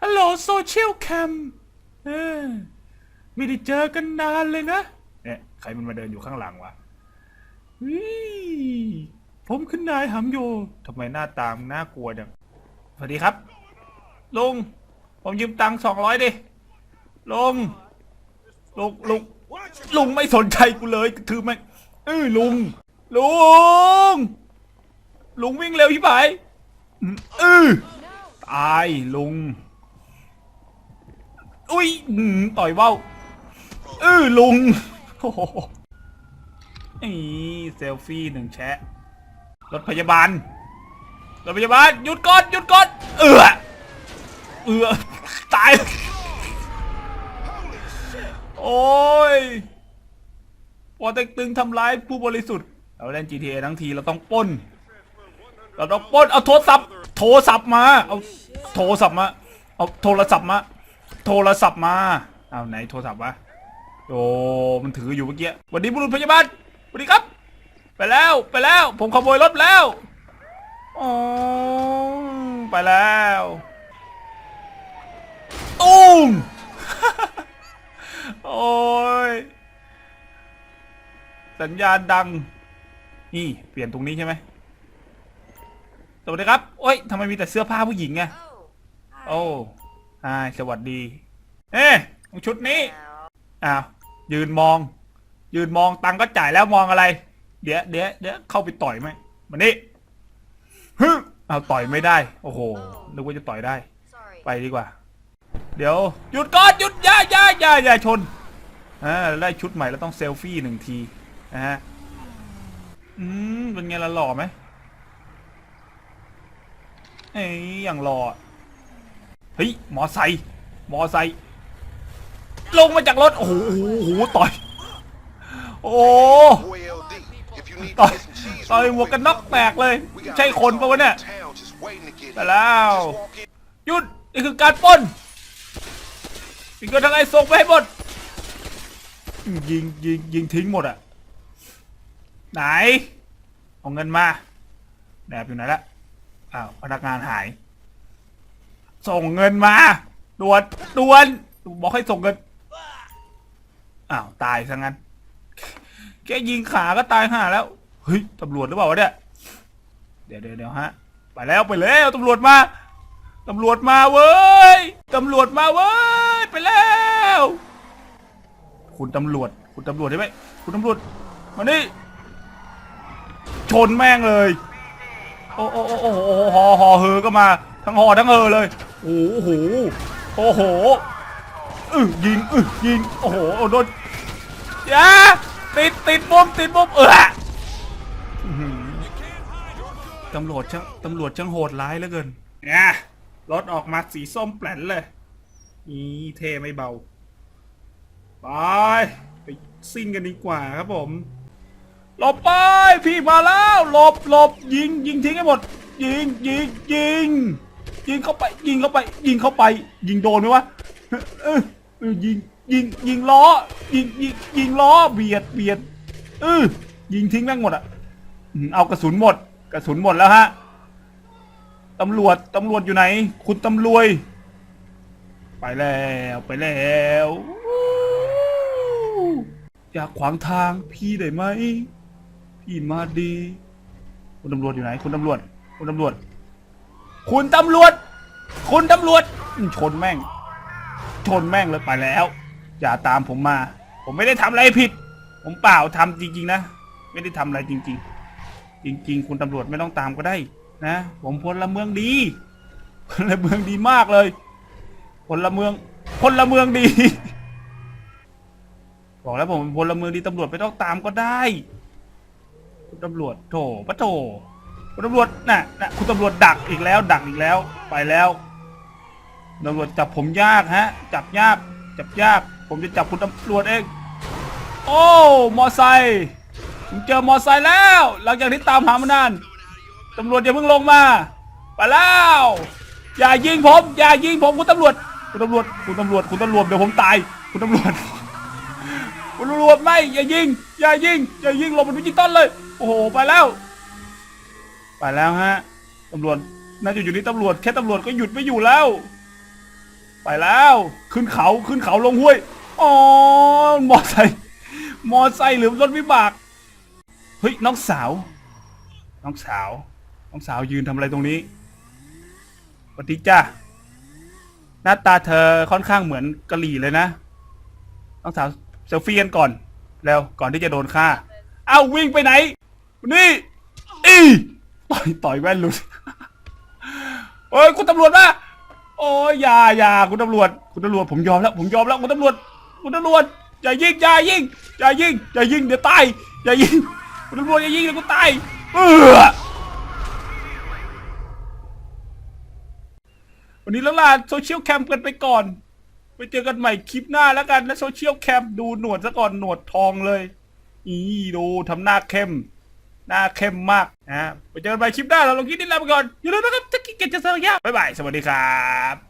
ฮัลโหลโซเชียลแคมเออไม่ได้เจอกันนานเลยนะเนี่ยใครมันมาเดินอยู่ข้างหลังวะวิผมคือนายหำโยทำไมหน้าตามนน่ากลัวจังสวัสดีครับ ลุง ผมยืมตังค์สองร้อยดิ ลุง ลุง ลุง ลุงไม่สนใจกูเลยถือไหมเออลุง ลุง ลุงวิ่งเร็วพี่ไปเออตายลุง อุ้ยต่อยเบ้าเออลุงโอ้โหนี่เซลฟี่หนึ่งแชะรถพยาบาลรถพยาบาลหยุดก่อนหยุดก่อนเออเออตาย โอ้ยปอเต็กตึงทำร้ายผู้บริสุทธิ์เราเล่น GTA ทั้งทีเราต้องป้น เราต้องป้นเอาโทรศัพท์ โทรศัพท์มา เอาโทรศัพท์มา เอาโทรศัพท์มา โทรศัพท์มาเอาไหนโทรศัพท์วะโอ้มันถืออยู่เมื่อกี้สวันนี้บุรุษพยาบาลสวัสดีครับ ไปแล้วไปแล้ว ผมขโมยรถแล้วอ๋อไปแล้วตุ้มโอ้ยสัญญาณดัง นี่ เปลี่ยนตรงนี้ใช่ไหมสวัสดีครับ โอ้ยทำไมมีแต่เสื้อผ้าผู้หญิงไงโอ้ ฮายสวัสดี เอ๊ะชุดนี้อ้าวยืนมอง ยืนมองตังค์ก็จ่ายแล้วมองอะไร เดี๋ยวเดี๋ยวเดี๋ยวเข้าไปต่อยไหมมานี่ฮึเอาต่อยไม่ได้ โอ้โหนึกว่าจะต่อยได้ Sorry. ไปดีกว่า เดี๋ยวหยุดก่อนหยุดอย่าอย่าอย่าอย่าชนอ่าได้ชุดใหม่แล้วต้องเซลฟี่หนึ่งทีนะฮะอืมเป็นไงล่ะหล่อไหมเอ้ยอย่างหล่ออะเฮ้ยมอไซค์มอไซค์ลงมาจากรถ โอ้โหต่อย โอ้ต่อยต่อยหมวกกันน็อกแตกเลย ใช่คนปะวะเนี่ยไปแล้วหยุด นี่คือการป้นยิงก็ทั้งไอ้ส่งไปให้หมด ยิงยิงยิงทิ้งหมดอะไหน เอาเงินมาแอบอยู่ไหนละอ้าวพนักงานหาย ส่งเงินมาด่วนด่วนบอกให้ส่งเงินอ้าวตายซะงั้นแค่ยิงขาก็ตายห่าแล้วเฮ้ยตำรวจหรือเปล่าวะเนี่ยเดี๋ยวเดี๋ยวเดี๋ยวฮะไปแล้วไปแล้วตำรวจมาตำรวจมาเว้ยตำรวจมาเว้ยไปแล้ว คุณตำรวจ คุณตำรวจใช่ไหมคุณตำรวจมานี่ชนแม่งเลยโอ้โอ้โอ้โอ้โอ้หอหอเฮอก็มา ทั้งหอทั้งเฮอเลย โอ้โหโอ้โหอือยิงอือยิงโอ้โหโดนยาติดติดมุมติดมุมเออตำรวจช่างตำรวจช่างโหดร้ายเหลือเกินเนี่ยรถออกมาสีส้มแปลนเลยนี่เทไม่เบา ไป ไปซิ่งกันดีกว่าครับผมหลบไปพี่มาแล้วหลบหลบยิงยิงทิ้งให้หมด ยิงยิงยิง ยิงเข้าไป ยิงเข้าไป ยิงเข้าไป ยิงโดนไหมวะเออยิงยิงยิงล้อ ยิงยิงยิงล้อเบียดเบียดเออยิงทิ้งแม่งหมดอะเอากระสุนหมด กระสุนหมดแล้วฮะตำรวจตำรวจอยู่ไหน คุณตำรวจไปแล้วไปแล้วอยากขวางทางพี่ได้ไหมพี่มาดี คุณตำรวจอยู่ไหน คุณตำรวจ คุณตำรวจ คุณตำรวจ คุณตำรวจ ชนแม่ง ชนแม่งเลยไปแล้ว อย่าตามผมมา ผมไม่ได้ทำอะไรผิด ผมเปล่าทำจริงๆนะ ไม่ได้ทำอะไรจริง ๆ จริง ๆ คุณตำรวจไม่ต้องตามก็ได้ นะ ผมพลเมืองดีพลเมืองดีมากเลยพลเมืองพลเมืองดี บอกแล้วผมพลเมืองดีตำรวจไม่ต้องตามก็ได้คุณตำรวจโถปะโถ คุณตำรวจน่ะน่ะคุณตำรวจดักอีกแล้ว ดักอีกแล้ว ไปแล้วตำรวจจับผมยากฮะ จับยาก จับยาก ผมจะจับคุณตำรวจเอง โอ้ มอไซค์ผมเจอมอไซค์แล้ว หลังจากที่ตามหามานานตำรวจอย่าเพิ่งลงมา ไปแล้ว อย่ายิงผม อย่ายิงผมคุณตำรวจ คุณตำรวจ คุณตำรวจ คุณตำรวจเดี๋ยวผมตาย คุณตำรวจ คุณตำรวจไม่ อย่ายิง อย่ายิง อย่ายิงหลบมันดิจิตอลเลย โอ้โห ไปแล้ว ไปแล้วฮะตำรวจน่าจะอยู่ที่ตำรวจแค่ตำรวจก็หยุดไม่อยู่แล้ว ไปแล้ว ขึ้นเขาขึ้นเขาลงห้วยอ๋อมอไซค์มอไซค์หรือรถวิบากเฮ้ยน้องสาว น้องสาว น้องสาวยืนทำอะไรตรงนี้สวัสดีจ้าหน้าตาเธอค่อนข้างเหมือนกะหรี่เลยนะ น้องสาวเซลฟี่กันก่อน แล้วก่อนที่จะโดนฆ่า เอ้าวิ่งไปไหน นี่อี ต่อยต่อยแว่นหลุดโอ้ยคุณตำรวจมาโอ้ยอย่าอย่าคุณตำรวจ คุณตำรวจผมยอมแล้วผมยอมแล้วคุณตำรวจ คุณตำรวจอย่ายิงอย่ายิงอย่ายิงอย่ายิงเดี๋ยวตายอย่ายิงคุณตำรวจอย่ายิงเดี๋ยวกูตายเออวันนี้แล้วล่ะโซเชียลแคมป์กันไปก่อนไปเจอกันใหม่คลิปหน้าแล้วกันนะโซเชียลแคมป์ดูหนวดซะก่อนหนวดทองเลย อีดูทำหน้าเข้ม หน้าเข้มมากนะไปเจอกันใหม่คลิปหน้าเราลงคลิปนี้ลาไปก่อนอย่าลืมนะครับถ้ากิเกจจะเซอร์ยาบ๊ายบายสวัสดีครับ